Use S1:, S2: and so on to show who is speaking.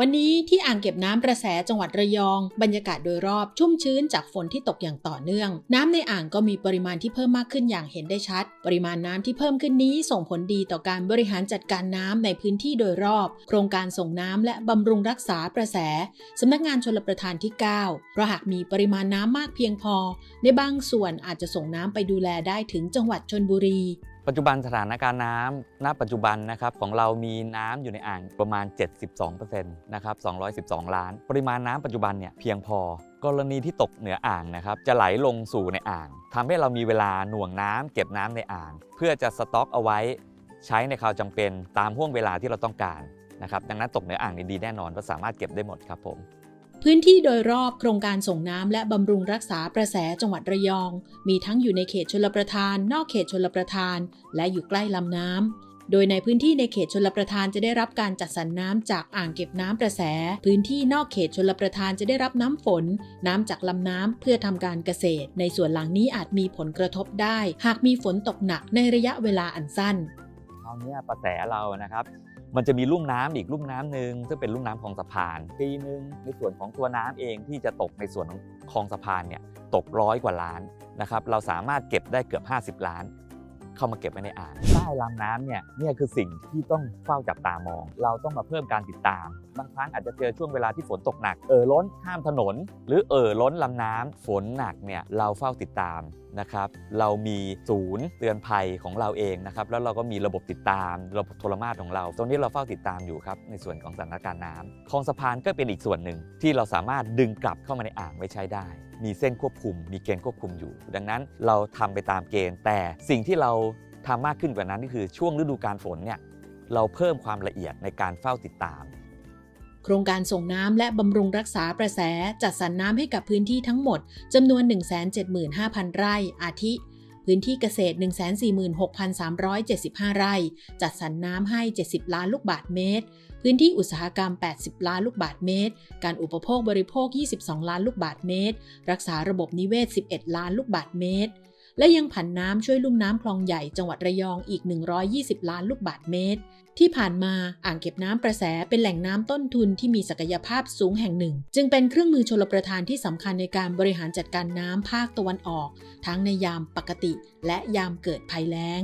S1: วันนี้ที่อ่างเก็บน้ำประแสจังหวัดระยอง บรรยากาศโดยรอบชุ่มชื้นจากฝนที่ตกอย่างต่อเนื่อง น้ำในอ่างก็มีปริมาณที่เพิ่มมากขึ้นอย่างเห็นได้ชัด ปริมาณน้ำที่เพิ่มขึ้นนี้ส่งผลดีต่อการบริหารจัดการน้ำในพื้นที่โดยรอบ โครงการส่งน้ำและบำรุงรักษาประแสสำนักงานชลประทานที่ 9 เพราะหากมีปริมาณน้ำมากเพียงพอ ในบางส่วนอาจจะส่งน้ำไปดูแลได้ถึงจังหวัดชนบุรี
S2: ปัจจุบันสถานการณ์น้ำณปัจจุบันนะครับของเรามีน้ำอยู่ในอ่างประมาณ 72%นะครับ212 ล้าน ปริมาณน้ำปัจจุบันเนี่ยเพียงพอกรณีที่ตกเหนืออ่างนะครับจะไหลลงสู่ในอ่างทำให้เรามีเวลาหน่วงน้ำเก็บน้ำในอ่าง เพื่อจะสต็อกเอาไว้ใช้ในคราวจำเป็นตามห่วงเวลาที่เราต้องการนะครับดังนั้นตกเหนืออ่างนี่ดีแน่นอนเพราสามารถเก็บได้หมดครับผม
S1: พื้นที่โดยรอบโครงการส่งน้ำและบำรุงรักษาประแสจังหวัดระยอง มีทั้งอยู่ในเขตชลประทาน นอกเขตชลประทาน และอยู่ใกล้ลำน้ำ โดยในพื้นที่ในเขตชลประทานจะได้รับการจัดสรรน้ำจากอ่างเก็บน้ำประแส พื้นที่นอกเขตชลประทานจะได้รับน้ำฝน น้ำจากลำน้ำเพื่อทำการเกษตร ในส่วนหลังนี้อาจมีผลกระทบได้ หากมีฝนตกหนักในระยะเวลาอันสั้น
S2: คราวนี้ประแสเรานะครับ มันจะมีลุ่มน้ำอีกลุ่มน้ำหนึ่งซึ่งเป็นลุ่มน้ำคลองสะพานปีหนึ่งในส่วนของตัวน้ำเองที่จะตกในส่วนของคลองสะพานเนี่ยตกร้อยกว่าล้านนะครับเราสามารถเก็บได้เกือบ 50 ล้าน เข้ามาเก็บไว้ในอ่างใต้ลำน้ำเนี่ยเนี่ยคือสิ่งที่ต้องเฝ้าจับตามอง เราต้องมาเพิ่มการติดตาม บางครั้งอาจจะเจอช่วงเวลาที่ฝนตกหนักเอ่อล้นข้ามถนน หรือเอ่อล้นลำน้ำฝนหนักเนี่ยเราเฝ้าติดตามนะครับเรามีศูนย์เตือนภัยของเราเองนะครับแล้วเราก็มีระบบติดตามระบบโทรมาตของเรา ตรงนี้เราเฝ้าติดตามอยู่ครับในส่วนของสถานการณ์น้ำคลองสะพานก็เป็นอีกส่วนหนึ่งที่เราสามารถดึงกลับเข้ามาในอ่างไว้ใช้ได้ มีเส้นควบคุม มีเกณฑ์ควบคุมอยู่ ดังนั้นเราทำไปตามเกณฑ์ แต่สิ่งที่เรา ทำมากขึ้นกว่านั้นก็คือช่วงฤดูกาลฝนเนี่ยเราเพิ่มความละเอียดในการเฝ้าติดตาม
S1: โครงการส่งน้ำและบำรุงรักษาประแสจัดสรรน้ำให้กับพื้นที่ทั้งหมดจำนวน 175,000 ไร่ อาทิ พื้นที่เกษตร 146,375 ไร่ จัดสรรน้ำให้ 70 ล้านลูกบาทเมตร พื้นที่อุตสาหกรรม 80 ล้านลูกบาทเมตร การอุปโภคบริโภค 22 ล้านลูกบาทเมตร รักษาระบบนิเวศ 11 ล้านลูกบาทเมตร และยังผันน้ำช่วยลุ่มน้ำคลองใหญ่จังหวัดระยองอีก 120 ล้านลูกบาทเมตร ที่ผ่านมาอ่างเก็บน้ำประแสเป็นแหล่งน้ำต้นทุนที่มีศักยภาพสูงแห่งหนึ่ง จึงเป็นเครื่องมือชลประทานที่สำคัญในการบริหารจัดการน้ำภาคตะวันออก ทั้งในยามปกติ และยามเกิดภัยแล้ง